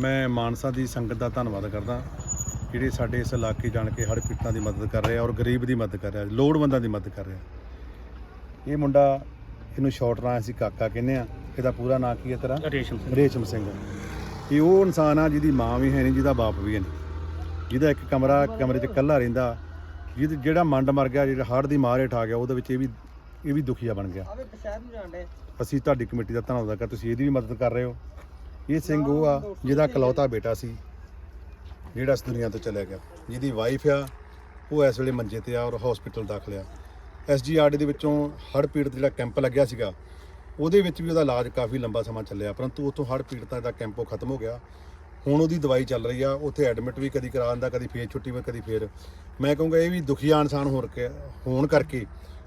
ਮੈਂ ਮਾਨਸਾ ਦੀ ਸੰਗਤ ਦਾ ਧੰਨਵਾਦ ਕਰਦਾ ਜਿਹੜੇ ਸਾਡੇ ਇਸ ਇਲਾਕੇ ਜਾਣ ਕੇ ਹਰ ਪੀੜਤਾਂ ਦੀ ਮਦਦ ਕਰ ਰਿਹਾ ਔਰ ਗਰੀਬ ਦੀ ਮਦਦ ਕਰ ਰਿਹਾ ਲੋੜਵੰਦਾਂ ਦੀ ਮਦਦ ਕਰ ਰਿਹਾ। ਇਹ ਮੁੰਡਾ ਇਹਨੂੰ ਸ਼ਾਰਟ ਨਾਂ ਅਸੀਂ ਕਾਕਾ ਕਹਿੰਦੇ ਆ ਇਹਦਾ ਪੂਰਾ ਨਾਂ ਕੀ ਹੈ ਤੇਰਾ? ਰੇਸ਼ਮ ਸਿੰਘ। ਰੇਸ਼ਮ ਸਿੰਘ। ਇਹ ਉਹ ਇਨਸਾਨ ਆ ਜਿਹਦੀ ਮਾਂ ਵੀ ਹੈ ਨਹੀਂ ਜਿਹਦਾ ਬਾਪ ਵੀ ਹੈ ਨਹੀਂ। ਜਿਹਦਾ ਇੱਕ ਕਮਰਾ ਕਮਰੇ 'ਚ ਇਕੱਲਾ ਰਹਿੰਦਾ ਜਿਹਦੇ ਜਿਹੜਾ ਮੰਡ ਮਰ ਗਿਆ ਜਿਹੜਾ ਹੜ੍ਹ ਦੀ ਮਾਰ ਹੇਠ ਆ ਗਿਆ ਉਹਦੇ ਵਿੱਚ ਇਹ ਵੀ ਇਹ ਵੀ ਦੁਖੀਆ ਬਣ ਗਿਆ। ਅਸੀਂ ਤੁਹਾਡੀ ਕਮੇਟੀ ਦਾ ਧੰਨਵਾਦ ਕਰ ਤੁਸੀਂ ਇਹਦੀ ਵੀ ਮਦਦ ਕਰ ਰਹੇ ਹੋ। ਇਹ ਸਿੰਘ ਉਹ ਆ ਜਿਹਦਾ ਇਕਲੌਤਾ ਬੇਟਾ ਸੀ, ਜਿਹੜਾ ਇਸ ਦੁਨੀਆ ਤੋਂ ਚਲਿਆ ਗਿਆ। ਜਿਹਦੀ ਵਾਈਫ ਆ, ਉਹ ਇਸ ਵੇਲੇ ਮੰਜੇ ਤੇ ਆ ਔਰ ਹਸਪੀਟਲ ਦਾਖਲ ਆ। ਐਸਜੀਆਰਡੀ ਦੇ ਵਿੱਚੋਂ ਹੜ੍ਹ ਪੀੜਤ ਜਿਹੜਾ ਕੈਂਪ ਲੱਗਿਆ ਸੀਗਾ, ਉਹਦੇ ਵਿੱਚ ਵੀ ਉਹਦਾ ਇਲਾਜ ਕਾਫੀ ਲੰਬਾ ਸਮਾਂ ਚੱਲਿਆ, ਪਰੰਤੂ ਉੱਥੋਂ ਹੜ੍ਹ ਪੀੜਤਾਂ ਦਾ ਕੈਂਪ ਉਹ ਖਤਮ ਹੋ ਗਿਆ। ਹੁਣ ਉਹਦੀ ਦਵਾਈ ਚੱਲ ਰਹੀ ਆ, ਉੱਥੇ ਐਡਮਿਟ ਵੀ ਕਦੀ ਕਰਾ ਦਿੰਦਾ ਕਦੀ ਫੇਰ ਛੁੱਟੀ ਵਿੱਚ ਕਦੀ ਫੇਰ। ਮੈਂ ਕਹੂੰਗਾ ਇਹ ਵੀ ਦੁਖੀਆ ਇਨਸਾਨ ਹੋਣ ਕੇ, ਹੋਣ ਕਰਕੇ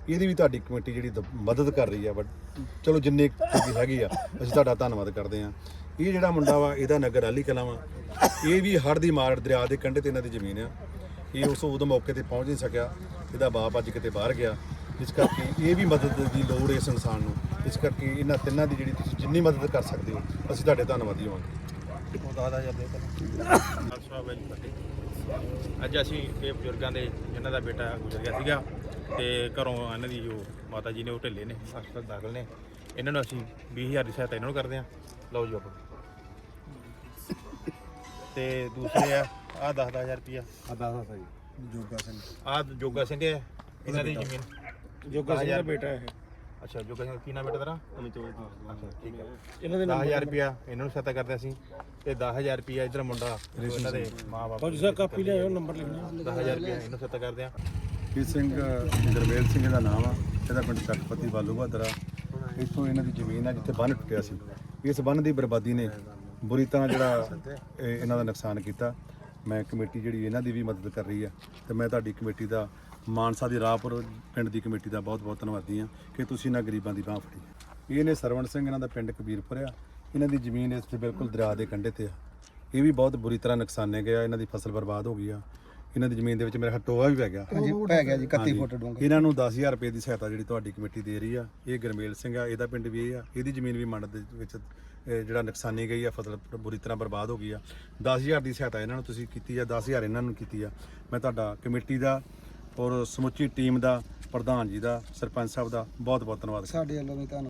ਇਹਦੀ ਵੀ ਤੁਹਾਡੀ ਕਮੇਟੀ ਜਿਹੜੀ ਦ- ਮਦਦ ਕਰ ਰਹੀ ਆ ਬਟ ਚਲੋ ਜਿੰਨੇ ਹੈਗੀ ਆ, ਅਸੀਂ ਤੁਹਾਡਾ ਧੰਨਵਾਦ ਕਰਦੇ ਆ ਇਹ ਜਿਹੜਾ ਮੁੰਡਾ ਵਾ ਇਹਦਾ ਨਗਰ ਅਲੀ ਕਲਾਂ ਵਾ। ਇਹ ਵੀ ਹੜ੍ਹ ਦੀ ਮਾਰ ਦਰਿਆ ਦੇ ਕੰਢੇ ਤੇ ਇਹਨਾਂ ਦੀ ਜ਼ਮੀਨ ਆ। ਇਹ ਉਸ ਉਦੋਂ ਮੌਕੇ ਤੇ ਪਹੁੰਚ ਨਹੀਂ ਸਕਿਆ। ਇਹਦਾ ਬਾਪ ਅੱਜ ਕਿਤੇ ਬਾਹਰ ਗਿਆ। ਇਸ ਕਰਕੇ ਇਹ ਵੀ ਮਦਦ ਦੀ ਲੋੜ ਇਸ ਇਨਸਾਨ ਨੂੰ। ਇਸ ਕਰਕੇ ਇਹਨਾਂ ਤਿੰਨਾਂ ਦੀ ਜਿਹੜੀ ਤੁਸੀਂ ਜਿੰਨੀ ਮਦਦ ਕਰ ਸਕਦੇ ਹੋ ਅਸੀਂ ਤੁਹਾਡੇ ਧੰਨਵਾਦੀ ਹੋਵਾਂਗੇ। ਅੱਜ ਅਸੀਂ ਇਹ ਬਜ਼ੁਰਗਾਂ ਦੇ ਜਿਨ੍ਹਾਂ ਦਾ ਬੇਟਾ ਗੁਜ਼ਰ ਗਿਆ ਸੀਗਾ ਤੇ ਘਰੋਂ ਇਹਨਾਂ ਦੀ ਜੋ ਮਾਤਾ ਜੀ ਨੇ ਉਹ ਢਿੱਲੇ ਨੇ ਹਸਪਤਾਲ ਦਾਖਲ ਨੇ। ਇਹਨਾਂ ਨੂੰ ਅਸੀਂ 20000 ਦੀ ਸਹਾਇਤਾ ਇਹਨਾਂ ਨੂੰ ਕਰਦੇ ਹਾਂ। ਲਓ ਜੀ ਬਾਬਾ ਤੇ ਦੂਸਰੇ ਆ ਆ 10000 ਰੁਪਿਆ ਅਦਾ ਸਹੀ ਜੋਗਾ ਸਿੰਘ। ਆ ਜੋਗਾ ਸਿੰਘ ਹੈ ਇਹਨਾਂ ਦੀ ਜ਼ਮੀਨ। ਜੋਗਾ ਸਿੰਘ ਦਾ ਹਜ਼ਾਰ। ਬੇਟਾ ਹੈ ਅੱਛਾ ਜੋਗਾ ਸਿੰਘ ਕੀ ਨਾਮ ਬੇਟਾ ਤੇਰਾ? ਅੱਛਾ ਠੀਕ ਹੈ। ਇਹਨਾਂ ਦੇ 10000 ਰੁਪਿਆ ਇਹਨਾਂ ਨੂੰ ਸਹਾਇਤਾ ਕਰਦੇ ਅਸੀਂ। ਤੇ 10000 ਰੁਪਿਆ ਇਧਰ ਮੁੰਡਾ ਇਹਨਾਂ ਦੇ ਮਾਂ-ਬਾਪ ਬਾਜੂ ਸਾਹਿਬ ਕਾਪੀ ਲਿਆਓ ਨੰਬਰ ਲਿਖਣਾ। 10000 ਰੁਪਿਆ ਇਹਨੂੰ ਸਹਾਇਤਾ ਕਰਦੇ ਆ। ਇਹ ਸਿੰਘ ਗਰਮੇਲ ਸਿੰਘ ਦਾ ਨਾਮ ਆ। ਇਹਦਾ ਪਿੰਡ ਚੱਕਪਤੀ ਬਾਲੂ ਬਹਾਦਰਾ ਇੱਥੋਂ ਇਹਨਾਂ ਦੀ ਜ਼ਮੀਨ ਆ ਜਿੱਥੇ ਬੰਨ ਟੁੱਟਿਆ ਸੀ। ਇਸ ਬੰਨ ਦੀ ਬਰਬਾਦੀ ਨੇ ਬੁਰੀ ਤਰ੍ਹਾਂ ਜਿਹੜਾ ਇਹ ਇਹਨਾਂ ਦਾ ਨੁਕਸਾਨ ਕੀਤਾ। ਮੈਂ ਕਮੇਟੀ ਜਿਹੜੀ ਇਹਨਾਂ ਦੀ ਵੀ ਮਦਦ ਕਰ ਰਹੀ ਆ ਤੇ ਮੈਂ ਤੁਹਾਡੀ ਕਮੇਟੀ ਦਾ, ਮਾਨਸਾ ਦੀ ਰਾਹਪੁਰ ਪਿੰਡ ਦੀ ਕਮੇਟੀ ਦਾ ਬਹੁਤ ਬਹੁਤ ਧੰਨਵਾਦੀ ਆ ਕਿ ਤੁਸੀਂ ਇਹਨਾਂ ਗਰੀਬਾਂ ਦੀ ਬਾਹ ਫੜੀ। ਇਹ ਨੇ ਸਰਵਣ ਸਿੰਘ ਇਹਨਾਂ ਦਾ ਪਿੰਡ ਕਬੀਰਪੁਰ ਆ। ਇਹਨਾਂ ਦੀ ਜ਼ਮੀਨ ਇਸ ਤੇ ਬਿਲਕੁਲ ਦਰਿਆ ਦੇ ਕੰਢੇ ਤੇ ਆ। ਇਹ ਵੀ ਬਹੁਤ ਬੁਰੀ ਤਰ੍ਹਾਂ ਨੁਕਸਾਨੇ ਗਿਆ ਇਹਨਾਂ ਦੀ ਫਸਲ ਬਰਬਾਦ ਹੋ ਗਈ ਆ। ਇਹਨਾਂ ਦੀ ਜ਼ਮੀਨ ਦੇ ਵਿੱਚ ਮੇਰਾ ਟੋਆ ਵੀ ਪੈ ਗਿਆ। ਹਾਂਜੀ ਪੈ ਗਿਆ ਜੀ 31 ਹਾਂਜੀ। ਫੁੱਟ ਡੂੰਘਾ। ਇਹਨਾਂ ਨੂੰ 10000 ਰੁਪਏ ਦੀ ਸਹਾਇਤਾ ਜਿਹੜੀ ਤੁਹਾਡੀ ਕਮੇਟੀ ਦੇ ਰਹੀ ਆ ਇਹ ਗਰਮੇਲ ਸਿੰਘ ਆ ਇਹਦਾ ਪਿੰਡ ਵੀ ਇਹ ਆ ਇਹਦੀ ਜ਼ਮੀਨ ਵੀ ਮੰਡ ਦੇ ਵਿੱਚ ਜਿਹੜਾ ਨੁਕਸਾਨੀ ਗਈ ਆ ਫਸਲ ਬੁਰੀ ਤਰ੍ਹਾਂ ਬਰਬਾਦ ਹੋ ਗਈ ਆ। 10000 ਦੀ ਸਹਾਇਤਾ ਇਹਨਾਂ ਨੂੰ ਤੁਸੀਂ ਕੀਤੀ ਆ 10000 ਇਹਨਾਂ ਨੂੰ ਕੀਤੀ ਆ। ਮੈਂ ਤੁਹਾਡਾ ਕਮੇਟੀ ਦਾ ਔਰ ਸਮੁੱਚੀ ਟੀਮ ਦਾ ਪ੍ਰਧਾਨ ਜੀ ਦਾ ਸਰਪੰਚ ਸਾਹਿਬ ਦਾ ਬਹੁਤ ਬਹੁਤ ਧੰਨਵਾਦ ਸਾਡੇ ਵੱਲੋਂ ਵੀ ਤੁਹਾਨੂੰ